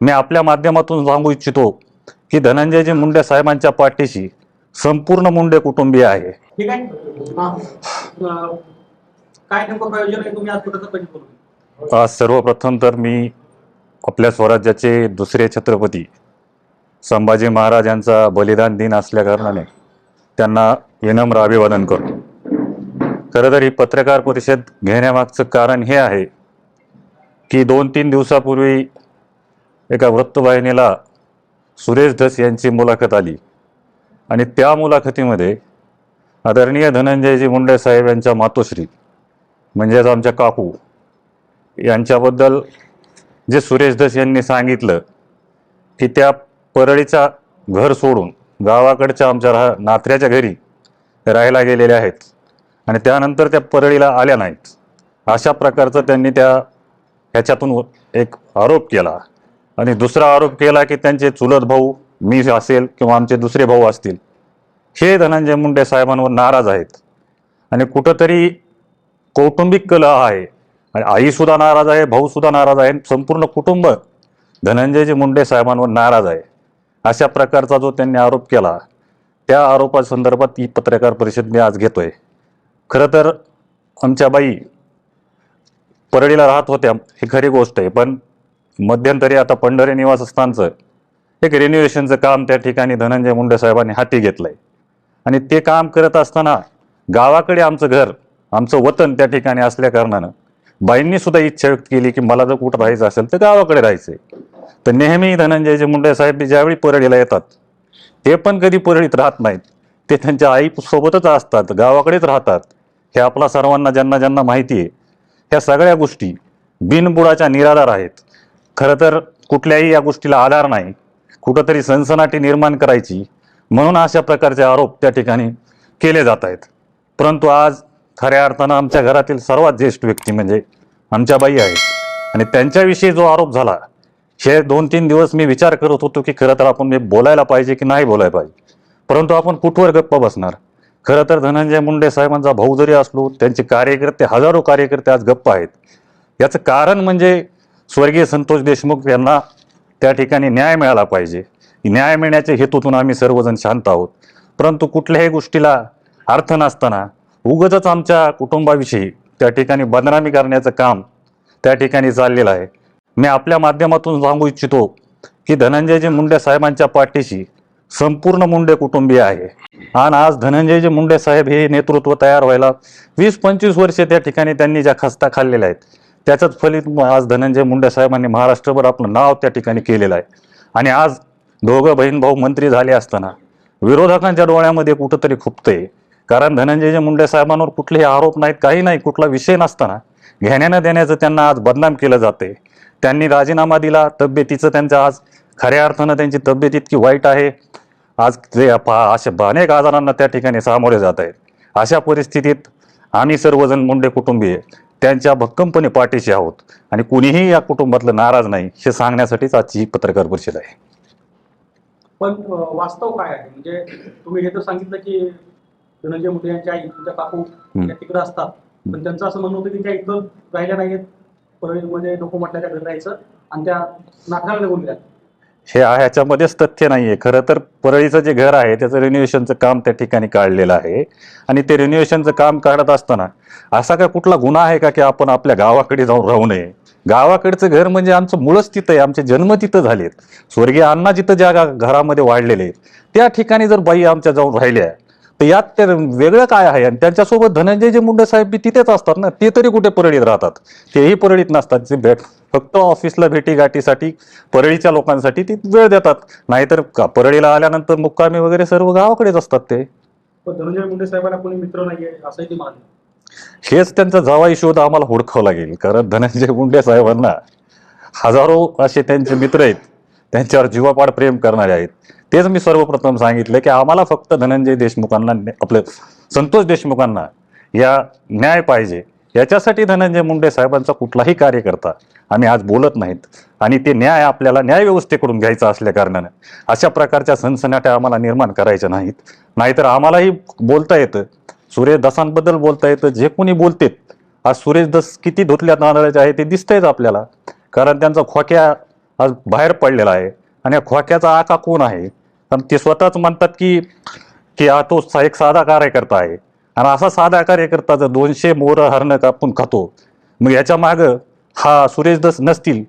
मी आपल्या माध्यमातून सांगू इच्छितो की धनंजयजी मुंडे साहेबांच्या पाठीशी संपूर्ण मुंडे कुटुंबीय आहे. ठीक आहे. अं, काय नेमकं प्रयोजन आहे? तुम्ही आज सर्वप्रथम तर मी आपल्या स्वराज्याचे दुसरे छत्रपती संभाजी महाराज यांचा बलिदान दिन असल्या कारणाने त्यांना विनम्र अभिवादन करतो. खरं तर ही पत्रकार परिषद घेण्यामागचं कारण हे आहे की दोन तीन दिवसापूर्वी एका वृत्तवाहिनीला सुरेश धस यांची मुलाखत आली. आणि त्या मुलाखतीमध्ये आदरणीय धनंजयजी मुंडे साहेब यांच्या मातोश्री म्हणजेच आमच्या काकू यांच्याबद्दल जे सुरेश धस यांनी सांगितलं की त्या परळीचा घर सोडून गावाकडच्या आमच्या राह नात्र्याच्या घरी राहायला गेलेल्या आहेत. आणि त्यानंतर त्या परळीला आल्या नाहीत. अशा प्रकारचं त्यांनी त्या ह्याच्यातून एक आरोप केला. आणि दुसरा आरोप केला की त्यांचे चुलत भाऊ मी असेल किंवा आमचे दुसरे भाऊ असतील हे धनंजय मुंडे साहेबांवर नाराज आहेत. आणि कुठंतरी कौटुंबिक कलह आहे. आणि आईसुद्धा नाराज आहे भाऊसुद्धा नाराज आहे संपूर्ण कुटुंब धनंजयजी मुंडे साहेबांवर नाराज आहे. अशा प्रकारचा जो त्यांनी आरोप केला त्या आरोपासंदर्भात ही पत्रकार परिषद मी आज घेतोय. खरं तर आमच्या बाई परळीला राहत होत्या ही खरी गोष्ट आहे. पण मध्यंतरी आता पंढरी निवासस्थानचं एक रिन्युएशनचं काम त्या ठिकाणी धनंजय मुंडे साहेबांनी हाती घेतलंय. आणि ते काम करत असताना गावाकडे आमचं घर आमचं वतन त्या ठिकाणी असल्या कारणानं बाईंनी सुद्धा इच्छा व्यक्त केली की मला जर कुठं राहायचं असेल तर गावाकडे राहायचंय. तर नेहमी धनंजयजी मुंडे साहेब ज्यावेळी परळीला येतात ते पण कधी परळीत राहत नाहीत. ते त्यांच्या आई सोबतच असतात गावाकडेच राहतात. हे आपला सर्वांना ज्यांना ज्यांना माहिती आहे ह्या सगळ्या गोष्टी बिनबुडाच्या निराधार आहेत. खरं तर कुठल्याही या गोष्टीला आधार नाही. कुठंतरी सनसनाटी निर्माण करायची म्हणून अशा प्रकारचे आरोप त्या ठिकाणी केले जात आहेत. परंतु आज खऱ्या अर्थानं आमच्या घरातील सर्वात ज्येष्ठ व्यक्ती म्हणजे आमच्या बाई आहेत. आणि त्यांच्याविषयी जो आरोप झाला हे दोन तीन दिवस मी विचार करत होतो की खरं तर आपण बोलायला पाहिजे की नाही बोलायला पाहिजे. परंतु आपण कुठवर गप्प बसणार? खरं तर धनंजय मुंडे साहेबांचा भाऊ जरी असलो त्यांचे कार्यकर्ते हजारो कार्यकर्ते आज गप्प आहेत. याचं कारण म्हणजे स्वर्गीय संतोष देशमुख यांना त्या ठिकाणी न्याय मिळाला पाहिजे. न्याय मिळण्याच्या हेतूतून आम्ही सर्वजण शांत आहोत. परंतु कुठल्याही गोष्टीला अर्थ नसताना उगतच आमच्या कुटुंबाविषयी त्या ठिकाणी बदनामी करण्याचं काम त्या ठिकाणी चाललेलं आहे. मी आपल्या माध्यमातून सांगू इच्छितो की धनंजयजी मुंडे साहेबांच्या पाठीशी संपूर्ण मुंडे कुटुंबीय आहे. आणि आज धनंजयजी मुंडे साहेब हे नेतृत्व तयार व्हायला वीस पंचवीस वर्षे त्या ठिकाणी त्यांनी ज्या खस्ता खाल्लेल्या आहेत त्याच्याच फलित आज धनंजय मुंडे साहेबांनी महाराष्ट्रभर आपलं नाव त्या ठिकाणी केलेलं आहे. आणि आज दोघं बहीण भाऊ मंत्री झाले असताना विरोधकांच्या डोळ्यामध्ये कुठंतरी खुपतंय कारण धनंजय मुंडे साहेबांवर कुठलेही आरोप नाहीत काही नाही कुठला विषय नसताना घेण्यानं देण्याचं त्यांना आज बदनाम केलं जाते त्यांनी राजीनामा दिला तब्येतीचं त्यांचं आज खऱ्या अर्थानं त्यांची तब्येत इतकी वाईट आहे. आज ते अशा अनेक आजारांना त्या ठिकाणी सामोरे जात आहेत. अशा परिस्थितीत आम्ही सर्वजण मुंडे कुटुंबीय त्यांच्या भक्कमपणे पाठीशी आहोत. आणि कुणीही या कुटुंबातलं नाराज नाही हे सांगण्यासाठीच आजची ही पत्रकार परिषद आहे. पण वास्तव काय आहे? म्हणजे तुम्ही हे तर सांगितलं की धनंजय मुंडे यांच्या आई तुमच्या काकू त्या तिकडे असतात. पण त्यांचं असं म्हणणं होतं की त्या इथं राहिल्या नाहीत परळीमध्ये नको म्हटल्याच्या घरी राहायचं. आणि त्या नाथाला निघून गेल्या. हे आहे, ह्याच्यामध्येच तथ्य नाही आहे खरं तर परळीचं जे घर आहे त्याचं रिन्युएशनचं काम त्या ठिकाणी काढलेलं आहे. आणि ते रिन्युएशनचं काम काढत असताना असा काय कुठला गुन्हा आहे का की आपण आपल्या गावाकडे जाऊन राहू नये? गावाकडचं घर म्हणजे आमचं मुळच तिथं आहे. आमचे जन्म तिथं झालेत. स्वर्गीय अण्णा जिथं ज्या घरामध्ये वाढलेले आहेत, त्या ठिकाणी जर बाई आमच्या जाऊन राहिल्या तर यात ते वेगळं काय आहे? आणि त्यांच्यासोबत धनंजयजी मुंडे साहेब बी तिथेच असतात ना ते तरी कुठे परळीत राहतात? तेही परळीत नसतात. ते भेट फक्त ऑफिसला भेटी गाठीसाठी परळीच्या लोकांसाठी ती वेळ देतात. नाहीतर का- परळीला आल्यानंतर मुक्कामी वगैरे सर्व गावाकडेच असतात ते. धनंजय मुंडे साहेबांना कोणी मित्र नाहीये असंही ते हेच त्यांचा जावाई शोध आम्हाला हुडकावं लागेल. कारण धनंजय मुंडे साहेबांना हजारो असे त्यांचे मित्र आहेत त्यांच्यावर जीवापाड प्रेम करणारे आहेत. तेच मी सर्वप्रथम सांगितलं की आम्हाला फक्त धनंजय देशमुखांना आपलं संतोष देशमुखांना या न्याय पाहिजे. याच्यासाठी धनंजय मुंडे साहेबांचा कुठलाही कार्यकर्ता आम्ही आज बोलत नाहीत. आणि ते न्याय आपल्याला न्यायव्यवस्थेकडून घ्यायचा असल्या कारणानं अशा प्रकारच्या सनसनाट्या आम्हाला निर्माण करायच्या नाहीत. नाहीतर आम्हालाही बोलता येतं. सुरेश दसांबद्दल बोलता येतं. जे कोणी बोलतेत आज सुरेश दस किती धुतल्या तांदळाचे आहे ते दिसतंयच आपल्याला. कारण त्यांचा खोक्या आज बाहेर पडलेला आहे. आणि या खोक्याचा आका कोण आहे? कारण ते स्वतःच म्हणतात की की हा तो एक साधा कार्यकर्ता आहे. आणि असा साधा कार्यकर्ता जर दोनशे मोर हरणं कापून खातो मग याच्या मागं हा सुरेश दस नसतील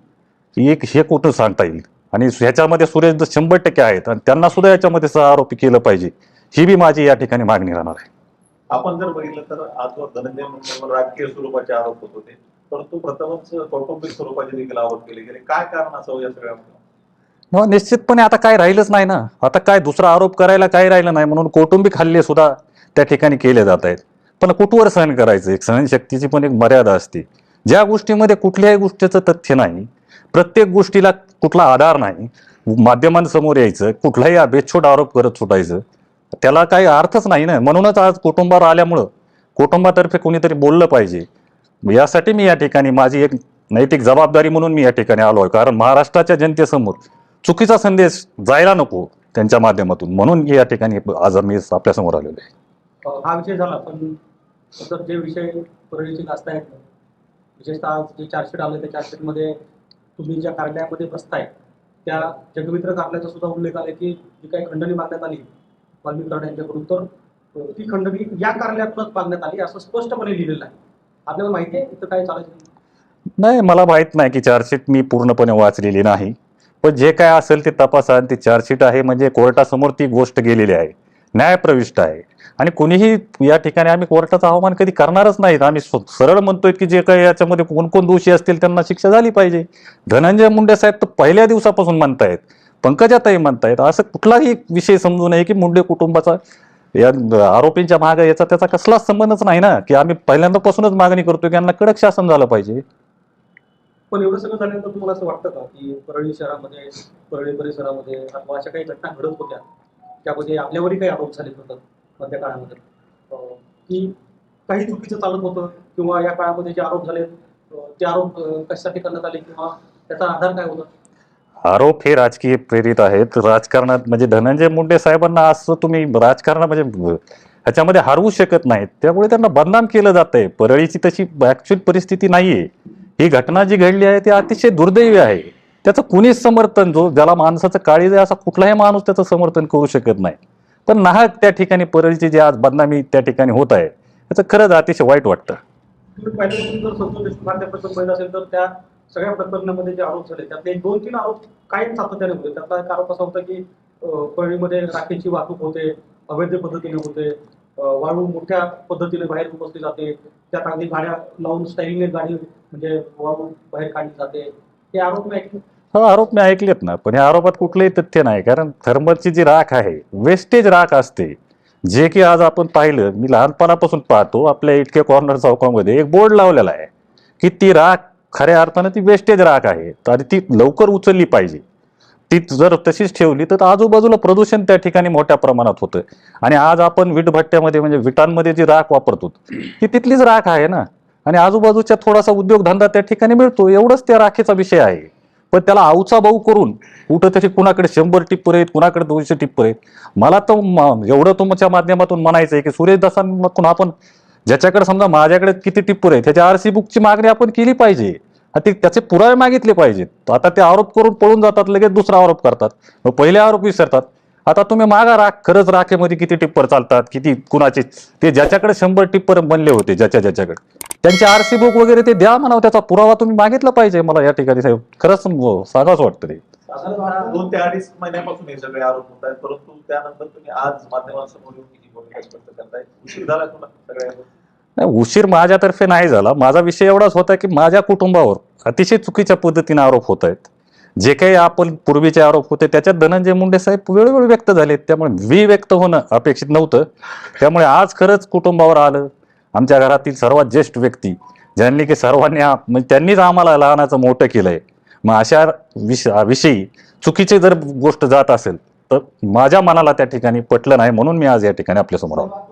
एक हे कुठं सांगता येईल? आणि ह्याच्यामध्ये सुरेश दस शंभर टक्के आहेत आणि त्यांना सुद्धा याच्यामध्ये सह आरोपी केलं पाहिजे. ही बी माझी या ठिकाणी मागणी राहणार आहे. आपण जर बघितलं तर आजवर धनंजय मुंडेवर राजकीय स्वरूपाचे आरोप होत होते. परंतु प्रथमच कौटुंबिक स्वरूपाचे देखील आरोप केले गेले. काय कारण असावं या सगळ्या मग निश्चितपणे आता काय राहिलंच नाही ना. आता काय दुसरा आरोप करायला काय राहिलं नाही म्हणून कौटुंबिक हल्ले सुद्धा त्या ठिकाणी केले जात आहेत. पण कुठवर सहन करायचं? एक सहनशक्तीची पण एक मर्यादा असते. ज्या गोष्टीमध्ये कुठल्याही गोष्टीचं तथ्य नाही प्रत्येक गोष्टीला कुठला आधार नाही माध्यमांसमोर यायचं कुठलाही अभेच्छोट आरोप करत सुटायचं त्याला काही अर्थच नाही ना. म्हणूनच आज कुटुंबावर आल्यामुळं कुटुंबातर्फे कोणीतरी बोललं पाहिजे. यासाठी मी या ठिकाणी माझी एक नैतिक जबाबदारी म्हणून मी या ठिकाणी आलो आहे. कारण महाराष्ट्राच्या जनतेसमोर चुकीचा संदेश जायला नको त्यांच्या माध्यमातून. म्हणून या ठिकाणी आज मी आपल्यासमोर आलेलो आहे हा विषय झाला पण नंतर जे विषय परळीचे गाजत आहेत विशेषतः जे चार्जशीट आलं त्या चार्जशीटमध्ये तुम्ही ज्या कार्यालयामध्ये बसताय त्या जगमित्र कार्यालयाचा सुद्धा उल्लेख आला की जी काही खंडणी मागण्यात आली वाल्मिक यांच्याकडून तर ती खंडणी या कार्यालयातूनच मागण्यात आली असं स्पष्टपणे लिहिलेलं आहे. आपल्याला माहिती आहे इथं काय चालायचं? नाही मला माहीत नाही की चार्जशीट मी पूर्णपणे वाचलेली नाही. पण जे काय असेल ते तपासा. आणि ती चार्जशीट आहे म्हणजे कोर्टासमोर ती गोष्ट गेलेली आहे. न्यायप्रविष्ट आहे. आणि कोणीही या ठिकाणी आम्ही कोर्टाचा आव्हान कधी करणारच नाहीत. आम्ही सरळ म्हणतोय की जे काही याच्यामध्ये कोण कोण दोषी असतील त्यांना शिक्षा झाली पाहिजे. धनंजय मुंडे साहेब तर पहिल्या दिवसापासून म्हणतायत. पंकजाताई म्हणतायत. असं कुठलाही विषय समजू नये की मुंडे कुटुंबाचा या आरोपींच्या मागे याचा त्याचा कसलाच संबंधच नाही ना? की आम्ही पहिल्यांदापासूनच मागणी करतोय की यांना कडक शासन झालं पाहिजे. पण एवढं सगळं झाल्यानंतर तुम्हाला असं वाटतं का की परळी शहरामध्ये परळी परिसरामध्ये अथवा अशा काही घटना घडत होत्या? त्यामध्ये आपल्यावरही काही आरोप झाले होतात मध्य काळामध्ये? की काही चुकीचं चालत होतं किंवा या काळामध्ये जे आरोप झाले ते आरोप कशासाठी करण्यात आले किंवा त्याचा आधार काय होता? आरोप हे राजकीय प्रेरित आहेत. राजकारणात म्हणजे धनंजय मुंडे साहेबांना असं तुम्ही राजकारण म्हणजे ह्याच्यामध्ये हरवू शकत नाहीत. त्यामुळे त्यांना बदनाम केलं जात आहे परळीची तशी ऍक्च्युअल परिस्थिती नाहीये. ही घटना जी घडली आहे ती अतिशय दुर्दैवी आहे. त्याचं कुणीच समर्थन जो ज्याला माणसाचं काळीज आहे असा कुठलाही माणूस त्याचं समर्थन करू शकत नाही. पण नाहक त्या ठिकाणी परळीची जी आज बदनामी त्या ठिकाणी होत आहे त्याचं खरंच अतिशय वाईट वाटतं. असेल तर त्या सगळ्या प्रकरणामध्ये जे आरोप झाले त्यातले दोन तीन आरोप कायम सातत्याने होते. त्यातला एक आरोप असा होता की अं, परळीमध्ये राखेची वाहतूक होते अवैध पद्धतीने होते. वाळू मोठ्या पद्धतीने बाहेर उपसली जाते. त्यात अगदी गाड्या लावून स्टाईलने गाडी म्हणजे वाळू बाहेर काढली जाते. हे आरोप मी ऐकले. हो आरोप मी ऐकलेत ना. पण या आरोपात कुठलंही तथ्य नाही. कारण थर्मलची जी राख आहे वेस्टेज राख असते. जे की आज आपण पाहिलं मी लहानपणापासून पाहतो आपल्या इटके कॉर्नर चौकामध्ये एक बोर्ड लावलेला आहे. की ती राख खऱ्या अर्थानं ती वेस्टेज राख आहे. आणि ती लवकर उचलली पाहिजे. ती जर तशीच ठेवली तर आजूबाजूला प्रदूषण त्या ठिकाणी मोठ्या प्रमाणात होतं आणि आज आपण विटभट्ट्यामध्ये म्हणजे विटांमध्ये जी राख वापरतो ती तिथलीच राख आहे ना? आणि आजूबाजूच्या थोडासा उद्योगधंदा त्या ठिकाणी मिळतो एवढंच त्या राखेचा विषय आहे. पण त्याला आऊचा भाऊ करून कुठं तरी कुणाकडे शंभर टिप्पर आहेत कुणाकडे दोनशे टिप्पर आहेत मला तर एवढं तुमच्या माध्यमातून म्हणायचं आहे की सुरेशदासांमधून आपण ज्याच्याकडे समजा माझ्याकडे किती टिप्पर आहेत त्याच्या आर सी बुकची मागणी आपण केली पाहिजे. ते त्याचे पुरावे मागितले पाहिजेत. आता ते आरोप करून पळून जातात लगेच दुसरा आरोप करतात. मग पहिले आरोप विसरतात. आता तुम्ही मागा राख खरंच राखेमध्ये किती टिप्पर चालतात किती कुणाचे ते ज्याच्याकडे शंभर टिप्पर बनले होते ज्याच्या ज्याच्याकडे. त्यांचे आर सी बुक वगैरे ते द्या म्हणा त्याचा पुरावा तुम्ही मागितला पाहिजे मला या ठिकाणी साहेब. खरंच सांगाच वाटतं ते. दोन ते अडीच महिन्यापासून हे सगळे आरोप होत आहेत परंतु त्यानंतर तुम्ही आज माध्यमांसमोर येऊन करताय. उशीर झाला सगळ्या नाही उशीर माझ्यातर्फे नाही झाला. माझा विषय एवढाच होता की माझ्या कुटुंबावर अतिशय चुकीच्या पद्धतीने आरोप होत आहेत. जे काही आपण पूर्वीचे आरोप होते त्याच्यात धनंजय मुंडे साहेब वेळोवेळी व्यक्त झाले त्यामुळे मी व्यक्त होणं अपेक्षित नव्हतं. त्यामुळे आज खरंच कुटुंबावर आलं. आमच्या घरातील सर्वात ज्येष्ठ व्यक्ती ज्यांनी की सर्वांनी म्हणजे त्यांनीच आम्हाला लहानाचं मोठं केलंय. मग अशा विष विषयी चुकीची जर गोष्ट जात असेल तर माझ्या मनाला त्या ठिकाणी पटलं नाही म्हणून मी आज या ठिकाणी आपल्यासमोर आलो.